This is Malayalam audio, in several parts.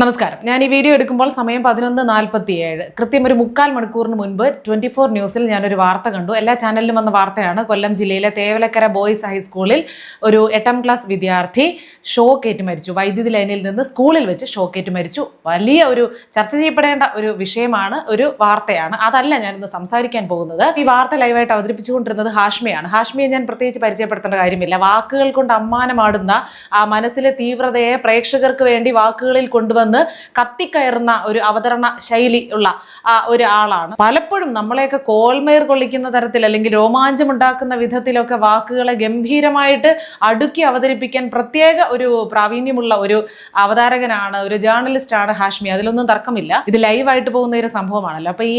നമസ്കാരം. ഞാൻ ഈ വീഡിയോ എടുക്കുമ്പോൾ സമയം പതിനൊന്ന് നാൽപ്പത്തി ഏഴ് കൃത്യം ഒരു മുക്കാൽ മണിക്കൂറിന് മുൻപ് ട്വന്റി ഫോർ ന്യൂസിൽ ഞാനൊരു വാർത്ത കണ്ടു. എല്ലാ ചാനലിലും വന്ന വാർത്തയാണ്. കൊല്ലം ജില്ലയിലെ തേവലക്കര ബോയ്സ് ഹൈസ്കൂളിൽ ഒരു എട്ടാം ക്ലാസ് വിദ്യാർത്ഥി ഷോക്കേറ്റ് മരിച്ചു. വൈദ്യുതി ലൈനിൽ നിന്ന് സ്കൂളിൽ വെച്ച് ഷോക്കേറ്റ് മരിച്ചു. വലിയ ഒരു ചർച്ച ചെയ്യപ്പെടേണ്ട ഒരു വിഷയമാണ് ഒരു വാർത്തയാണ്. അതല്ല ഞാനിന്ന് സംസാരിക്കാൻ പോകുന്നത്. ഈ വാർത്ത ലൈവായിട്ട് അവതരിപ്പിച്ചുകൊണ്ടിരുന്നത് ഹാഷ്മിയാണ്. ഹാഷ്മിയെ ഞാൻ പ്രത്യേകിച്ച് പരിചയപ്പെടുത്തേണ്ട കാര്യമില്ല. വാക്കുകൾ കൊണ്ട് അമ്മാനമാടുന്ന ആ മനസ്സിലെ തീവ്രതയെ പ്രേക്ഷകർക്ക് വേണ്ടി വാക്കുകളിൽ കൊണ്ടുവന്ന് കത്തിക്കയറുന്ന ഒരു അവതരണ ശൈലി ഉള്ള ഒരു ആളാണ് പലപ്പോഴും നമ്മളെയൊക്കെ കോൽമയർ കൊള്ളിക്കുന്ന തരത്തിൽ അല്ലെങ്കിൽ രോമാഞ്ചമുണ്ടാക്കുന്ന വിധത്തിലൊക്കെ വാക്കുകളെ ഗംഭീരമായിട്ട് അടുക്കി അവതരിപ്പിക്കാൻ പ്രത്യേക ഒരു പ്രാവീണ്യമുള്ള ഒരു അവതാരകനാണ് ഒരു ജേർണലിസ്റ്റ് ആണ് ഹാഷ്മി. അതിലൊന്നും തർക്കമില്ല. ഇത് ലൈവായിട്ട് പോകുന്ന ഒരു സംഭവമാണല്ലോ. അപ്പൊ ഈ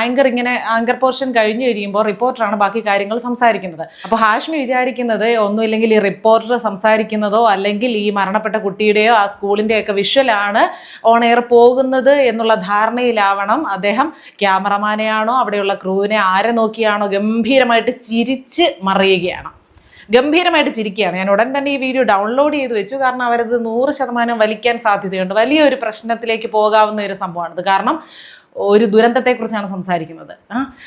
ആങ്കർ ഇങ്ങനെ ആങ്കർ പോർഷൻ കഴിഞ്ഞു കഴിയുമ്പോൾ റിപ്പോർട്ടറാണ് ബാക്കി കാര്യങ്ങൾ സംസാരിക്കുന്നത്. അപ്പോൾ ഹാഷ്മി വിചാരിക്കുന്നത് ഒന്നുമില്ലെങ്കിൽ ഈ റിപ്പോർട്ടർ സംസാരിക്കുന്നതോ അല്ലെങ്കിൽ ഈ മരണപ്പെട്ട കുട്ടിയുടെയോ ആ സ്കൂളിന്റെയൊക്കെ വിഷ്വലാണ് ഓൺ എയർ പോകുന്നത് എന്നുള്ള ധാരണയിലാവണം. അദ്ദേഹം ക്യാമറമാനെയാണോ അവിടെയുള്ള ക്രൂവിനെ ആരെ നോക്കിയാണോ ഗംഭീരമായിട്ട് ചിരിച്ച് മറിയുകയാണ്. ഗംഭീരമായിട്ട് ചിരിക്കുകയാണ്. ഞാൻ ഉടൻ തന്നെ ഈ വീഡിയോ ഡൗൺലോഡ് ചെയ്ത് വെച്ചു. കാരണം അവരത് നൂറ് ശതമാനം വലിക്കാൻ സാധ്യതയുണ്ട്. വലിയൊരു പ്രശ്നത്തിലേക്ക് പോകാവുന്ന ഒരു സംഭവമാണിത് കാരണം ഒരു ദുരന്തത്തെക്കുറിച്ചാണ് സംസാരിക്കുന്നത്.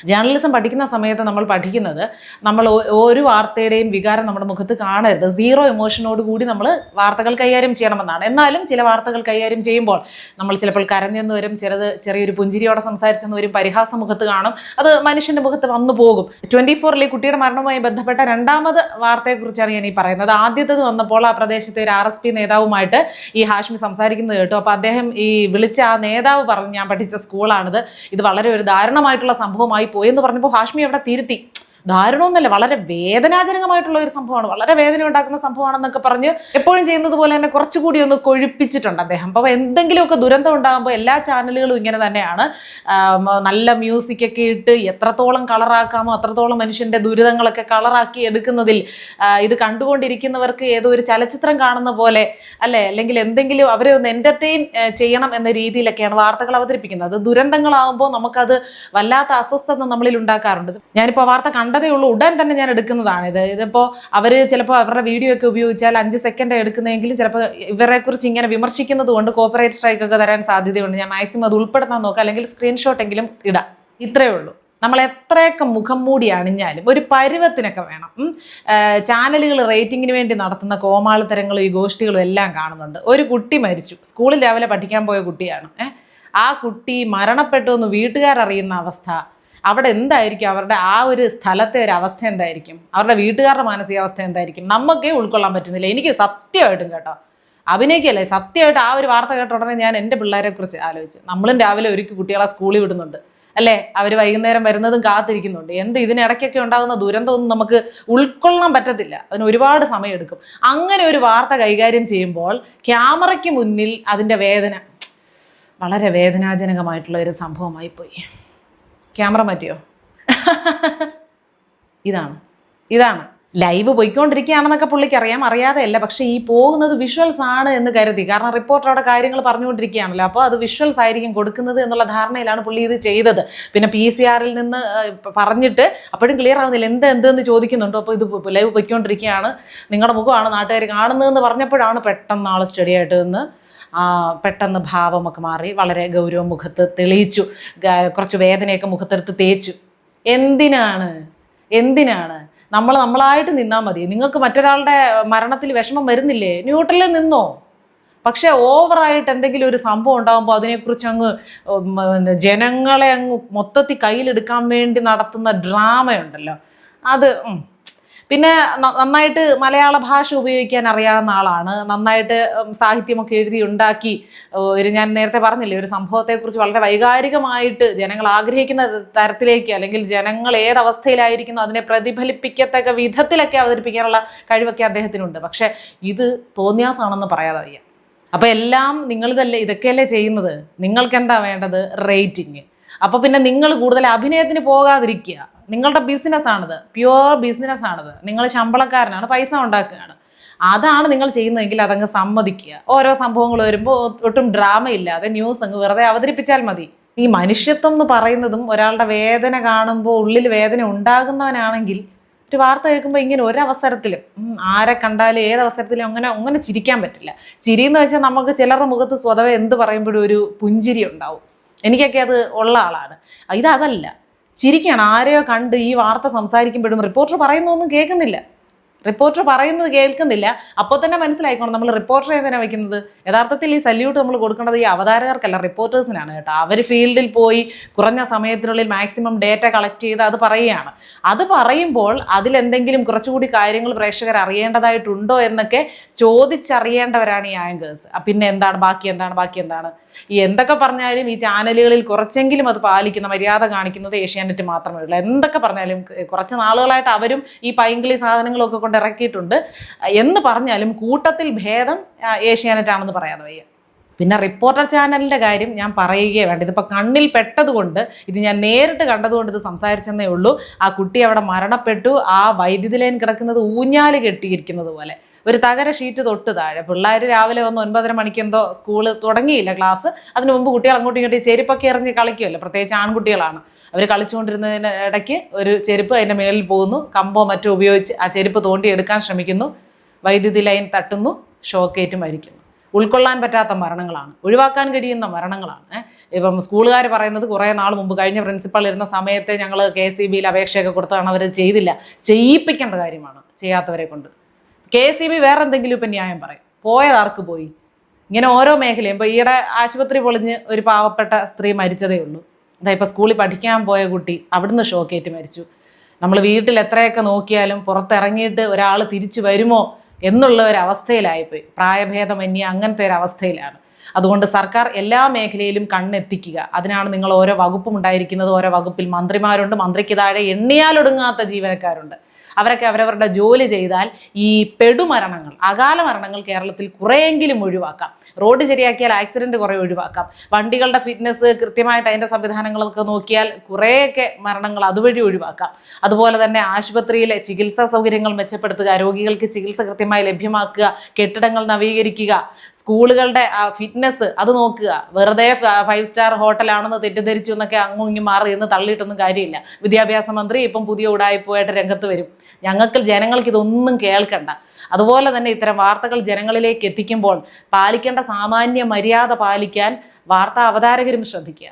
ജേർണലിസം പഠിക്കുന്ന സമയത്ത് നമ്മൾ പഠിക്കുന്നത് നമ്മൾ ഒരു വാർത്തയുടെയും വികാരം നമ്മുടെ മുഖത്ത് കാണരുത്. സീറോ ഇമോഷനോട് കൂടി നമ്മൾ വാർത്തകൾ കൈകാര്യം ചെയ്യണമെന്നാണ്. എന്നാലും ചില വാർത്തകൾ കൈകാര്യം ചെയ്യുമ്പോൾ നമ്മൾ ചിലപ്പോൾ കരഞ്ഞെന്ന് വരും ചിലത് ചെറിയൊരു പുഞ്ചിരിയോടെ സംസാരിച്ചെന്ന് വരും പരിഹാസ മുഖത്ത് കാണും. അത് മനുഷ്യന്റെ മുഖത്ത് വന്നു പോകും. ട്വന്റി ഫോറിലെ കുട്ടിയുടെ മരണവുമായി ബന്ധപ്പെട്ട രണ്ടാമത് വാർത്തയെക്കുറിച്ചാണ് ഞാൻ ഈ പറയുന്നത്. ആദ്യത്തത് വന്നപ്പോൾ ആ പ്രദേശത്തെ ഒരു ആർ എസ് പി നേതാവുമായിട്ട് ഈ ഹാഷ്മി സംസാരിക്കുന്നത് കേട്ടു. അപ്പോൾ അദ്ദേഹം ഈ വിളിച്ച ആ നേതാവ് പറഞ്ഞു ഞാൻ പഠിച്ച സ്കൂളാണിത് ഇത് വളരെ ഒരു ദാരുണമായിട്ടുള്ള സംഭവമായി പോയെന്ന് പറഞ്ഞപ്പോൾ ഹാഷ്മി അവിടെ തിരുത്തി. ദാരുണമൊന്നുമല്ല വളരെ വേദനാജനകമായിട്ടുള്ള ഒരു സംഭവമാണ്. വളരെ വേദന ഉണ്ടാക്കുന്ന സംഭവമാണെന്നൊക്കെ പറഞ്ഞ് എപ്പോഴും ചെയ്യുന്നത് പോലെ തന്നെ കുറച്ചുകൂടി ഒന്ന് കൊഴുപ്പിച്ചിട്ടുണ്ട് അദ്ദേഹം. അപ്പോൾ എന്തെങ്കിലുമൊക്കെ ദുരന്തം ഉണ്ടാകുമ്പോൾ എല്ലാ ചാനലുകളും ഇങ്ങനെ തന്നെയാണ്. നല്ല മ്യൂസിക്കൊക്കെ ഇട്ട് എത്രത്തോളം കളറാക്കാമോ അത്രത്തോളം മനുഷ്യന്റെ ദുരിതങ്ങളൊക്കെ കളറാക്കി എടുക്കുന്നതിൽ ഇത് കണ്ടുകൊണ്ടിരിക്കുന്നവർക്ക് ഏതോ ഒരു ചലച്ചിത്രം കാണുന്ന പോലെ അല്ലെ? അല്ലെങ്കിൽ എന്തെങ്കിലും അവരെ ഒന്ന് എന്റർടൈൻ ചെയ്യണം എന്ന രീതിയിലൊക്കെയാണ് വാർത്തകൾ അവതരിപ്പിക്കുന്നത്. ദുരന്തങ്ങളാകുമ്പോൾ നമുക്കത് വല്ലാത്ത അസ്വസ്ഥത നമ്മളിൽ ഉണ്ടാക്കാറുണ്ട്. ഞാനിപ്പോൾ വാർത്ത കണ്ടതേ ഉള്ളൂ ഉടൻ തന്നെ ഞാൻ എടുക്കുന്നതാണ് ഇത്. ഇതിപ്പോൾ അവർ ചിലപ്പോൾ അവരുടെ വീഡിയോ ഒക്കെ ഉപയോഗിച്ചാൽ അഞ്ച് സെക്കൻഡ് എടുക്കുന്നതെങ്കിൽ ചിലപ്പോൾ ഇവരെക്കുറിച്ച് ഇങ്ങനെ വിമർശിക്കുന്നത് കൊണ്ട് കോപ്പറേറ്റ് സ്ട്രൈക്ക് ഒക്കെ തരാൻ സാധ്യതയുണ്ട്. ഞാൻ മാക്സിമം അത് ഉൾപ്പെടുത്താൻ നോക്കുക അല്ലെങ്കിൽ സ്ക്രീൻഷോട്ട് എങ്കിലും ഇടാം. ഇത്രയേ ഉള്ളൂ. നമ്മൾ എത്രയൊക്കെ മുഖം മൂടി അണിഞ്ഞാലും ഒരു പരുവത്തിനൊക്കെ വേണം. ചാനലുകൾ റേറ്റിങ്ങിന് വേണ്ടി നടത്തുന്ന കോമാളിത്തരങ്ങളും ഈ ഗോഷ്ഠികളും എല്ലാം കാണുന്നുണ്ട്. ഒരു കുട്ടി മരിച്ചു. സ്കൂളിൽ രാവിലെ പഠിക്കാൻ പോയ കുട്ടിയാണ്. ആ കുട്ടി മരണപ്പെട്ടു എന്ന് വീട്ടുകാരറിയുന്ന അവസ്ഥ അവിടെ എന്തായിരിക്കും? അവരുടെ ആ ഒരു സ്ഥലത്തെ ഒരു അവസ്ഥ എന്തായിരിക്കും? അവരുടെ വീട്ടുകാരുടെ മാനസികാവസ്ഥ എന്തായിരിക്കും? നമുക്കേ ഉൾക്കൊള്ളാൻ പറ്റുന്നില്ല. എനിക്ക് സത്യമായിട്ടും കേട്ടോ. അഭിനയിക്കല്ലേ? സത്യമായിട്ട് ആ ഒരു വാർത്ത കേട്ട ഉടനെ ഞാൻ എന്റെ പിള്ളേരെ കുറിച്ച് ആലോചിച്ച്. നമ്മളും രാവിലെ ഒരുക്കി കുട്ടികളെ സ്കൂളിൽ വിടുന്നുണ്ട്. അല്ലേ? അവർ വൈകുന്നേരം വരുന്നതും കാത്തിരിക്കുന്നുണ്ട്. എന്ത് ഇതിനിടയ്ക്കൊക്കെ ഉണ്ടാകുന്ന ദുരന്തമൊന്നും നമുക്ക് ഉൾക്കൊള്ളാൻ പറ്റത്തില്ല. അതിന് ഒരുപാട് സമയമെടുക്കും. അങ്ങനെ ഒരു വാർത്ത കൈകാര്യം ചെയ്യുമ്പോൾ ക്യാമറയ്ക്ക് മുന്നിൽ അതിന്റെ വേദന. വളരെ വേദനാജനകമായിട്ടുള്ള ഒരു സംഭവമായി പോയി ക്യാമറ മാറ്റിയോ? ഇതാണ്. ഇതാണ്. ലൈവ് പോയിക്കൊണ്ടിരിക്കുകയാണെന്നൊക്കെ പുള്ളിക്ക് അറിയാം. അറിയാതെയല്ല. പക്ഷേ ഈ പോകുന്നത് വിഷ്വൽസ് ആണ് എന്ന് കരുതി. കാരണം റിപ്പോർട്ടർ അവിടെ കാര്യങ്ങൾ പറഞ്ഞുകൊണ്ടിരിക്കുകയാണല്ലോ. അപ്പോൾ അത് വിഷ്വൽസ് ആയിരിക്കും കൊടുക്കുന്നത് എന്നുള്ള ധാരണയിലാണ് പുള്ളി ഇത് ചെയ്തത്. പിന്നെ പി സി ആറിൽ നിന്ന് പറഞ്ഞിട്ട് അപ്പോഴും ക്ലിയർ ആവുന്നില്ല. എന്ത് എന്തെന്ന് ചോദിക്കുന്നുണ്ടോ? അപ്പോൾ ഇത് ലൈവ് പോയിക്കൊണ്ടിരിക്കുകയാണ്. നിങ്ങളുടെ മുഖമാണ് നാട്ടുകാർ കാണുന്നതെന്ന് പറഞ്ഞപ്പോഴാണ് പെട്ടെന്ന് ആൾ സ്റ്റഡി ആയിട്ട് നിന്ന് പെട്ടെന്ന് ഭാവമൊക്കെ മാറി. വളരെ ഗൗരവ മുഖത്ത് തെളിയിച്ചു. കുറച്ച് വേദനയൊക്കെ മുഖത്തെടുത്ത് തേച്ചു. എന്തിനാണ്? എന്തിനാണ്? നമ്മൾ നമ്മളായിട്ട് നിന്നാൽ മതി. നിങ്ങൾക്ക് മറ്റൊരാളുടെ മരണത്തിൽ വിഷമം വരുന്നില്ലേ? ന്യൂട്രലിൽ നിന്നോ? പക്ഷേ ഓവറായിട്ട് എന്തെങ്കിലും ഒരു സംഭവം ഉണ്ടാകുമ്പോൾ അതിനെക്കുറിച്ച് അങ്ങ് ജനങ്ങളെ അങ്ങ് മൊത്തത്തിൽ കയ്യിലെടുക്കാൻ വേണ്ടി നടത്തുന്ന ഡ്രാമയുണ്ടല്ലോ. അത്. പിന്നെ നന്നായിട്ട് മലയാള ഭാഷ ഉപയോഗിക്കാൻ അറിയാവുന്ന ആളാണ്. നന്നായിട്ട് സാഹിത്യമൊക്കെ എഴുതി ഉണ്ടാക്കി. ഒരു ഞാൻ നേരത്തെ പറഞ്ഞില്ലേ ഒരു സംഭവത്തെക്കുറിച്ച് വളരെ വൈകാരികമായിട്ട് ജനങ്ങൾ ആഗ്രഹിക്കുന്ന തരത്തിലേക്ക് അല്ലെങ്കിൽ ജനങ്ങൾ ഏതവസ്ഥയിലായിരിക്കുന്നു അതിനെ പ്രതിഫലിപ്പിക്കത്തക്ക വിധത്തിലൊക്കെ അവതരിപ്പിക്കാനുള്ള കഴിവൊക്കെ അദ്ദേഹത്തിനുണ്ട്. പക്ഷേ ഇത് തോന്നിയാസാണെന്ന് പറയാതെ വയ്യ. അപ്പോൾ എല്ലാം നിങ്ങൾ തന്നെ ഇതൊക്കെയല്ലേ ചെയ്യുന്നത്? നിങ്ങൾക്ക് എന്താ വേണ്ടത്? റേറ്റിംഗ്. അപ്പോൾ പിന്നെ നിങ്ങൾ കൂടുതൽ അഭിനയത്തിന് പോകാതിരിക്കുക. നിങ്ങളുടെ ബിസിനസ് ആണത്. പ്യുവർ ബിസിനസ് ആണത്. നിങ്ങൾ ശമ്പളക്കാരനാണ് പൈസ ഉണ്ടാക്കുകയാണ്. അതാണ് നിങ്ങൾ ചെയ്യുന്നതെങ്കിൽ അതങ്ങ് സമ്മതിക്കുക. ഓരോ സംഭവങ്ങൾ വരുമ്പോൾ ഒട്ടും ഡ്രാമ ഇല്ലാതെ ന്യൂസ് അങ്ങ് വെറുതെ അവതരിപ്പിച്ചാൽ മതി. ഈ മനുഷ്യത്വം എന്ന് പറയുന്നതും ഒരാളുടെ വേദന കാണുമ്പോൾ ഉള്ളിൽ വേദന ഉണ്ടാകുന്നവനാണെങ്കിൽ ഒരു വാർത്ത കേൾക്കുമ്പോൾ ഇങ്ങനെ ഒരവസരത്തിലും ആരെ കണ്ടാലും ഏത് അങ്ങനെ അങ്ങനെ ചിരിക്കാൻ പറ്റില്ല. ചിരി എന്ന് വെച്ചാൽ നമുക്ക് ചിലരുടെ മുഖത്ത് സ്വതവേ എന്ത് പറയുമ്പോഴും ഒരു പുഞ്ചിരി ഉണ്ടാവും. എനിക്കൊക്കെ അത് ഉള്ള ആളാണ്. ഇത് ചിരിക്കാണ്. ആരെയോ കണ്ട് ഈ വാർത്ത സംസാരിക്കുമ്പോഴും റിപ്പോർട്ടർ പറയുന്നൊന്നും കേൾക്കുന്നില്ല. റിപ്പോർട്ടർ പറയുന്നത് കേൾക്കുന്നില്ല. അപ്പോൾ തന്നെ മനസ്സിലായിക്കോണം നമ്മൾ റിപ്പോർട്ടർ തന്നെ വെക്കുന്നത് യഥാർത്ഥത്തിൽ ഈ സല്യൂട്ട് നമ്മൾ കൊടുക്കേണ്ടത് ഈ അവതാരകർക്കല്ല റിപ്പോർട്ടേഴ്സിനാണ് കേട്ടോ. അവർ ഫീൽഡിൽ പോയി കുറഞ്ഞ സമയത്തിനുള്ളിൽ മാക്സിമം ഡേറ്റ കളക്ട് ചെയ്ത് അത് പറയുകയാണ്. അത് പറയുമ്പോൾ അതിലെന്തെങ്കിലും കുറച്ചുകൂടി കാര്യങ്ങൾ പ്രേക്ഷകർ അറിയേണ്ടതായിട്ടുണ്ടോ എന്നൊക്കെ ചോദിച്ചറിയേണ്ടവരാണ് ഈ ആങ്കേഴ്സ് പിന്നെ എന്താണ്? ബാക്കി എന്താണ്? ബാക്കി എന്താണ്? ഈ എന്തൊക്കെ പറഞ്ഞാലും ഈ ചാനലുകളിൽ കുറച്ചെങ്കിലും അത് പാലിക്കുന്ന മര്യാദ കാണിക്കുന്നത് ഏഷ്യാനെറ്റ് മാത്രമേ ഉള്ളൂ. എന്തൊക്കെ പറഞ്ഞാലും കുറച്ച് നാളുകളായിട്ട് അവരും ഈ പൈങ്കിളി സാധനങ്ങളൊക്കെ ഇറക്കിയിട്ടുണ്ട്. എന്ന് പറഞ്ഞാലും കൂട്ടത്തിൽ ഭേദം ഏഷ്യാനെറ്റ് ആണെന്ന് പറയാതെ വയ്യ. പിന്നെ റിപ്പോർട്ടർ ചാനലിന്റെ കാര്യം ഞാൻ പറയുകയേ വേണ്ട. ഇതിപ്പോൾ കണ്ണിൽ പെട്ടതുകൊണ്ട് ഇത് ഞാൻ നേരിട്ട് കണ്ടതുകൊണ്ട് ഇത് സംസാരിച്ചെന്നേ ഉള്ളൂ. ആ കുട്ടി അവിടെ മരണപ്പെട്ടു. ആ വൈദ്യുതി ലൈൻ കിടക്കുന്നത് ഊഞ്ഞാൽ കെട്ടിയിരിക്കുന്നത് പോലെ. ഒരു തകര ഷീറ്റ് തൊട്ട് താഴെ. പിള്ളേർ രാവിലെ വന്ന് ഒൻപതര മണിക്ക് എന്തോ സ്കൂൾ തുടങ്ങിയില്ല ക്ലാസ്. അതിന് മുമ്പ് കുട്ടികൾ അങ്ങോട്ടും ഇങ്ങോട്ടും ചെരുപ്പൊക്കെ എറിഞ്ഞ് കളിക്കുമല്ലോ പ്രത്യേകിച്ച് ആൺകുട്ടികളാണ്. അവർ കളിച്ചുകൊണ്ടിരുന്നതിന് ഇടയ്ക്ക് ഒരു ചെരുപ്പ് അതിന്റെ മേളിൽ പോകുന്നു. കമ്പോ മറ്റോ ഉപയോഗിച്ച് ആ ചെരുപ്പ് തോണ്ടിയെടുക്കാൻ ശ്രമിക്കുന്നു. വൈദ്യുതി ലൈൻ തട്ടുന്നു. ഷോക്കേറ്റ് മരിക്കുന്നു. ഉൾക്കൊള്ളാൻ പറ്റാത്ത മരണങ്ങളാണ്. ഒഴിവാക്കാൻ കഴിയുന്ന മരണങ്ങളാണ്. ഇപ്പം സ്കൂളുകാർ പറയുന്നത് കുറേ നാൾ മുമ്പ് കഴിഞ്ഞ പ്രിൻസിപ്പൾ ഇരുന്ന സമയത്തെ ഞങ്ങൾ കെ സി ബിയിൽ അപേക്ഷയൊക്കെ കൊടുത്താണ് അവർ ചെയ്തില്ല. ചെയ്യിപ്പിക്കേണ്ട കാര്യമാണ് ചെയ്യാത്തവരെ കൊണ്ട്. കെ സി ബി വേറെ എന്തെങ്കിലും ഇപ്പം ന്യായം പറയും. പോയത് ആർക്ക് പോയി? ഇങ്ങനെ ഓരോ മേഖലയും. ഇപ്പോൾ ഈയിടെ ആശുപത്രി പൊളിഞ്ഞ് ഒരു പാവപ്പെട്ട സ്ത്രീ മരിച്ചതേ ഉള്ളൂ. അതാ ഇപ്പോൾ സ്കൂളിൽ പഠിക്കാൻ പോയ കുട്ടി അവിടുന്ന് ഷോക്കേറ്റ് മരിച്ചു. നമ്മൾ വീട്ടിൽ എത്രയൊക്കെ നോക്കിയാലും പുറത്തിറങ്ങിയിട്ട് ഒരാൾ തിരിച്ചു വരുമോ? എന്നുള്ള ഒരു അവസ്ഥയിലായിപ്പോയി. പ്രായഭേദമന്യേ അങ്ങനത്തെ ഒരു അവസ്ഥയിലാണ്. അതുകൊണ്ട് സർക്കാർ എല്ലാ മേഖലയിലും കണ്ണെത്തിക്കുക. അതിനാണ് നിങ്ങൾ ഓരോ വകുപ്പും ഉണ്ടായിരിക്കുന്നത്. ഓരോ വകുപ്പിൽ മന്ത്രിമാരുണ്ട്. മന്ത്രിക്ക് താഴെ എണ്ണിയാലൊടുങ്ങാത്ത ജീവനക്കാരുണ്ട്. അവരൊക്കെ അവരവരുടെ ജോലി ചെയ്താൽ ഈ പെടുമരണങ്ങൾ അകാല മരണങ്ങൾ കേരളത്തിൽ കുറേയെങ്കിലും ഒഴിവാക്കാം. റോഡ് ശരിയാക്കിയാൽ ആക്സിഡന്റ് കുറേ ഒഴിവാക്കാം. വണ്ടികളുടെ ഫിറ്റ്നസ് കൃത്യമായിട്ട് അതിന്റെ സംവിധാനങ്ങളൊക്കെ നോക്കിയാൽ കുറേയൊക്കെ മരണങ്ങൾ അതുവഴി ഒഴിവാക്കാം. അതുപോലെ തന്നെ ആശുപത്രിയിലെ ചികിത്സാ സൗകര്യങ്ങൾ മെച്ചപ്പെടുത്തുക രോഗികൾക്ക് ചികിത്സ കൃത്യമായി ലഭ്യമാക്കുക കെട്ടിടങ്ങൾ നവീകരിക്കുക സ്കൂളുകളുടെ ഫിറ്റ്നസ് അത് നോക്കുക. വെറുതെ ഫൈവ് സ്റ്റാർ ഹോട്ടലാണെന്ന് തെറ്റിദ്ധരിച്ചു എന്നൊക്കെ അങ്ങും ഇങ്ങും മാറി എന്ന് തള്ളിയിട്ടൊന്നും കാര്യമില്ല. വിദ്യാഭ്യാസ മന്ത്രി ഇപ്പം പുതിയ ഉടായ്പോയിട്ട് രംഗത്ത് വരും. ഞങ്ങൾക്ക് ജനങ്ങൾക്ക് ഇതൊന്നും കേൾക്കണ്ട. അതുപോലെ തന്നെ ഇത്തരം വാർത്തകൾ ജനങ്ങളിലേക്ക് എത്തിക്കുമ്പോൾ പാലിക്കേണ്ട സാമാന്യ മര്യാദ പാലിക്കാൻ വാർത്താ അവതാരകരും ശ്രദ്ധിക്കുക.